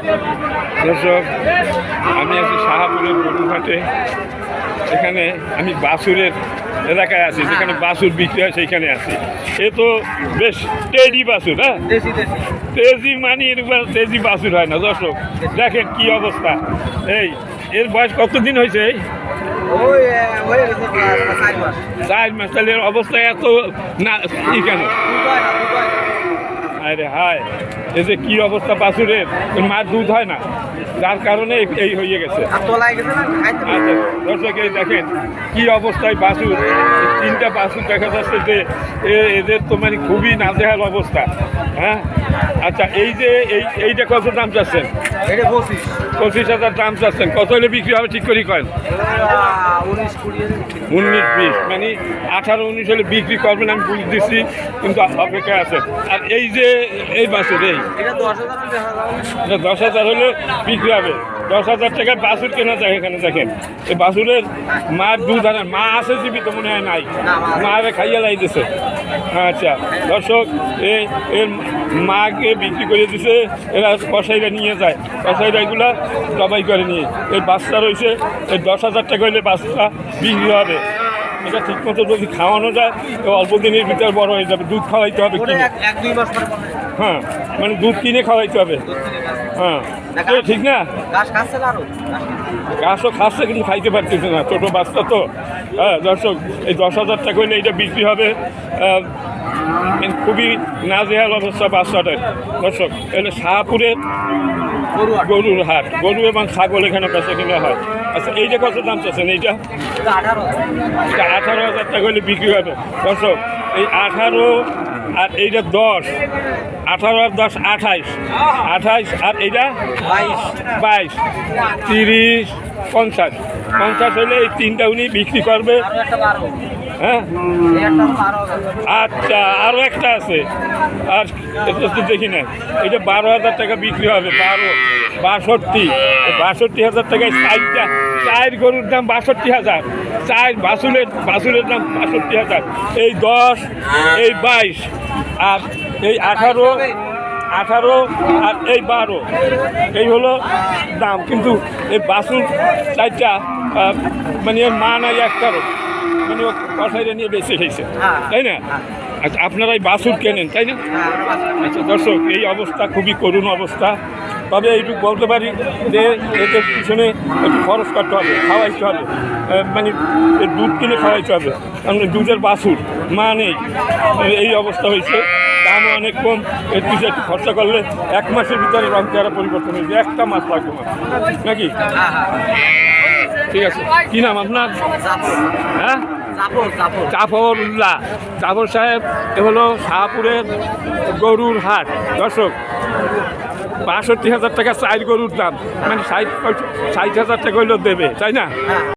দর্শক আমি আছি শাহাপুরের গরুঘাটে এখানে আমি বাসুরের এলাকায় আছি যেখানে বাসুর বিক্রি হয় সেইখানে আছি। এ তো বেশ তেজি বাসুর হ্যাঁ? তেজি মানে এরকম তেজি বাসুর হয় না দর্শক। দেখেন কি অবস্থা। এই এর বয়স কতদিন হয়েছে এই? হয়ে চার মাস। চার মাস তাহলে এর অবস্থা এত না ই কেন? আরে হায় এই যে কি অবস্থা ওর মার দুধ হয় না? যার কারণে এই- হয়ে গেছে। আচ্ছা দর্শক এই দেখেন কি অবস্থায় এই তিনটা বাছুর দেখা যাচ্ছে যে এদের তো মানে খুবই নাজেহাল অবস্থা হ্যাঁ? আচ্ছা এই যে এই এইটা কত দাম চাচ্ছেন? পঁচিশ। হাজার দাম চাচ্ছেন। কত হলে বিক্রি হবে ঠিক করি করেন উনিশ উনিশ বিশ মানে আঠারো উনিশ হলে বিক্রি করবেন আমি বুঝ দিচ্ছি কিন্তু অপেক্ষা আছে। আর এই যে এই বাছুর এই। এটা দশ হাজার হলে বিক্রি হবে। দশ হাজার টাকায় বাসুর কেনা যায় এখানে দেখেন। এই বাছুরের মার দুধ আনে মা আছে জীবিত মনে হয় নাই। মা। মারে খাইয়ে লাই আচ্ছা দর্শক এই এর মাকে বিক্রি করে দিছে এরা কষাইরা নিয়ে যায়। কষাইরা এগুলা জবাই করে নিয়ে। এই বাচ্চা রয়েছে এই দশ হাজার টাকা হলে বাচ্চা বিক্রি হবে। এটা ঠিক মতো যদি খাওয়ানো যায় তো অল্প দিনের ভিতরে বড় হয়ে যাবে। দুধ খাওয়াইতে হবে কিনে। হ্যাঁ মানে দুধ কিনে খাওয়াইতে হবে। হ্যাঁ। ঠিক না? গাছ খাচ্ছে কিন্তু খাইতে পারতেছে না। ছোটো বাচ্চা তো। হ্যাঁ দর্শক এই দশ হাজার টাকা হলে এইটা বিক্রি হবে। খুবই নাজেহাল অবস্থা বাচ্চাটার। দর্শক এলে শাহপুরের গরু গরুর হাট। গরু এবং ছাগল এখানে বেচা কিনা হয়। আচ্ছা এইটা কত দাম চাচ্ছেন এইটা? এটা আঠারো। এটা আঠারো হাজার টাকা হলে বিক্রি হবে। দর্শক এই আঠারো আর এইটা দশ। আঠারো আর দশ আঠাইশ। আঠাইশ আর এইটা? বাইশ। বাইশ। তিরিশ। পঞ্চাশ। পঞ্চাশ হলে এই তিনটা উনি বিক্রি করবে। হ্যাঁ? আচ্ছা আরও একটা আছে। আর তো দেখি না এটা বারো হাজার টাকা বিক্রি হবে, বারো, বাষট্টি। বাষট্টি হাজার টাকায় চারটা চার গরুর দাম বাষট্টি হাজার। চার বাসুলের বাসুলের দাম বাষট্টি হাজার। এই দশ, এই বাইশ, আর এই আঠারো আঠারো আর এই বারো। এই হলো দাম। কিন্তু এই বাসুর চারটা মানে মা নাই একটারও। মানে ও কষাইরে নিয়ে বেশি খেয়েছে হ্যাঁ। তাই না? আচ্ছা আপনারা এই বাসুর কেনেন তাই না? হ্যাঁ আচ্ছা দর্শক এই অবস্থা খুবই করুণ অবস্থা। তবে এইটুকু বলতে পারি যে এদের পিছনে একটু খরচ করতে হবে খাওয়াইতে হবে। মানে দুধ কিনে খাওয়াইতে হবে। কারণ দুধের বাসুর মা নেই। এই অবস্থা হয়েছে। দামও অনেক কম, এর পিছনে একটু খরচা করলে এক মাসের ভিতরে রং চেহারা পরিবর্তন হয়েছে একটা মাস লাগবে নাকি? ঠিক আছে। কী নাম আপনার? হ্যাঁ? জাফর উল্লাহ জাফর সাহেব, এ হলো শাহপুরের গরুর হাট। দর্শক, বাষট্টি হাজার টাকা চার গরুর দাম। মানে ষাট ষাট হাজার টাকা হইলেও দেবে, তাই না?